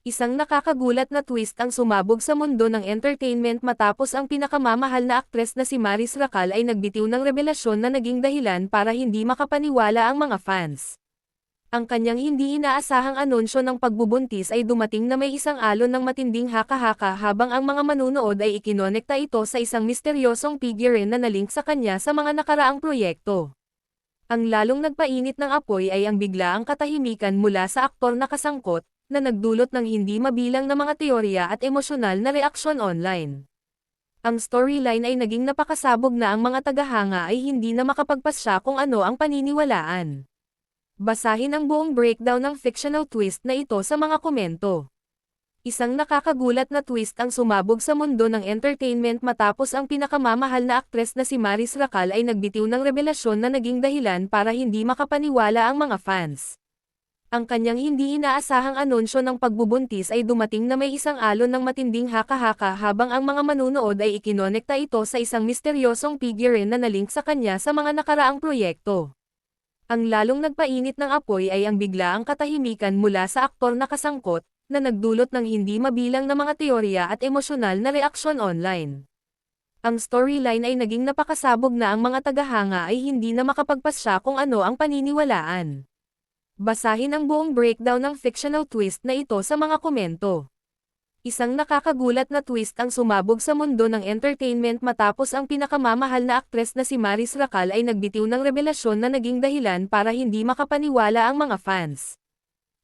Isang nakakagulat na twist ang sumabog sa mundo ng entertainment matapos ang pinakamamahal na aktres na si Maris Racal ay nagbitiw ng revelasyon na naging dahilan para hindi makapaniwala ang mga fans. Ang kanyang hindi inaasahang anunsyo ng pagbubuntis ay dumating na may isang alon ng matinding haka-haka habang ang mga manunood ay ikinonekta ito sa isang misteryosong figurine na nalink sa kanya sa mga nakaraang proyekto. Ang lalong nagpainit ng apoy ay ang biglaang katahimikan mula sa aktor na kasangkot, na nagdulot ng hindi mabilang na mga teorya at emosyonal na reaksyon online. Ang storyline ay naging napakasabog na ang mga tagahanga ay hindi na makapagpasya kung ano ang paniniwalaan. Basahin ang buong breakdown ng fictional twist na ito sa mga komento. Isang nakakagulat na twist ang sumabog sa mundo ng entertainment matapos ang pinakamamahal na aktres na si Maris Racal ay nagbitiw ng revelasyon na naging dahilan para hindi makapaniwala ang mga fans. Ang kanyang hindi inaasahang anunsyo ng pagbubuntis ay dumating na may isang alon ng matinding haka-haka habang ang mga manunood ay ikinonekta ito sa isang misteryosong figurine na nalink sa kanya sa mga nakaraang proyekto. Ang lalong nagpainit ng apoy ay ang biglaang katahimikan mula sa aktor na kasangkot, na nagdulot ng hindi mabilang na mga teorya at emosyonal na reaksyon online. Ang storyline ay naging napakasabog na ang mga tagahanga ay hindi na makapagpasya kung ano ang paniniwalaan. Basahin ang buong breakdown ng fictional twist na ito sa mga komento. Isang nakakagulat na twist ang sumabog sa mundo ng entertainment matapos ang pinakamamahal na aktres na si Maris Racal ay nagbitiw ng revelasyon na naging dahilan para hindi makapaniwala ang mga fans.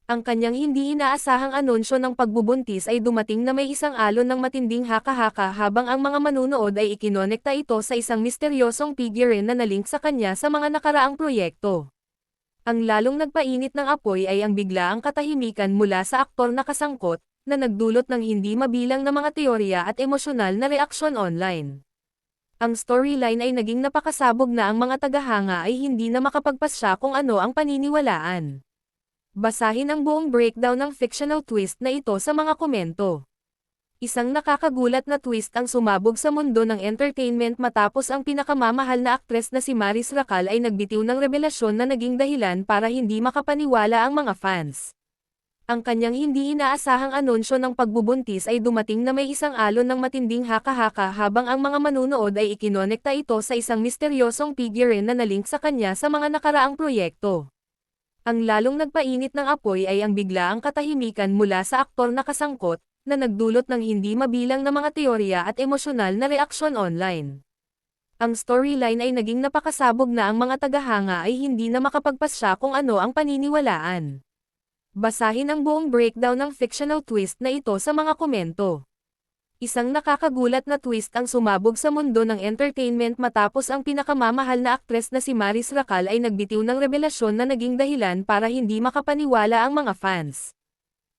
Ang kanyang hindi inaasahang anunsyo ng pagbubuntis ay dumating na may isang alon ng matinding haka-haka habang ang mga manunood ay ikinonekta ito sa isang misteryosong figurine na nalink sa kanya sa mga nakaraang proyekto. Ang lalong nagpainit ng apoy ay ang biglaang katahimikan mula sa aktor na kasangkot, na nagdulot ng hindi mabilang na mga teorya at emosyonal na reaksyon online. Ang storyline ay naging napakasabog na ang mga tagahanga ay hindi na makapagpasya kung ano ang paniniwalaan. Basahin ang buong breakdown ng fictional twist na ito sa mga komento. Isang nakakagulat na twist ang sumabog sa mundo ng entertainment matapos ang pinakamamahal na aktres na si Maris Racal ay nagbitiw ng revelasyon na naging dahilan para hindi makapaniwala ang mga fans. Ang kanyang hindi inaasahang anunsyo ng pagbubuntis ay dumating na may isang alon ng matinding haka-haka habang ang mga manunood ay ikinonekta ito sa isang misteryosong figurine na nalink sa kanya sa mga nakaraang proyekto. Ang lalong nagpainit ng apoy ay ang biglaang katahimikan mula sa aktor na kasangkot, na nagdulot ng hindi mabilang na mga teorya at emosyonal na reaksyon online. Ang storyline ay naging napakasabog na ang mga tagahanga ay hindi na makapagpasya kung ano ang paniniwalaan. Basahin ang buong breakdown ng fictional twist na ito sa mga komento. Isang nakakagulat na twist ang sumabog sa mundo ng entertainment matapos ang pinakamamahal na aktres na si Maris Racal ay nagbitiw ng revelasyon na naging dahilan para hindi makapaniwala ang mga fans.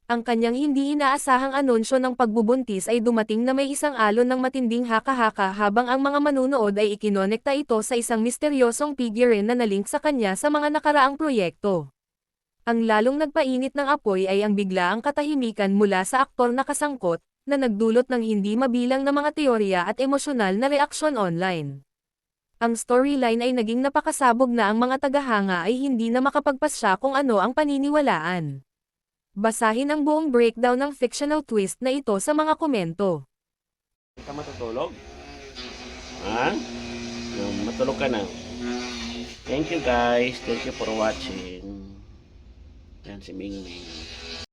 Ang kanyang hindi inaasahang anunsyo ng pagbubuntis ay dumating na may isang alon ng matinding haka-haka habang ang mga manunood ay ikinonekta ito sa isang misteryosong figurine na nalink sa kanya sa mga nakaraang proyekto. Ang lalong nagpainit ng apoy ay ang biglaang katahimikan mula sa aktor na kasangkot, na nagdulot ng hindi mabilang na mga teorya at emosyonal na reaksyon online. Ang storyline ay naging napakasabog na ang mga tagahanga ay hindi na makapagpasya kung ano ang paniniwalaan. Basahin ang buong breakdown ng fictional twist na ito sa mga komento. Hindi ka matutulog? Ha? Matulog ka na. Thank you guys. Thank you for watching. Yan si Ming Ming.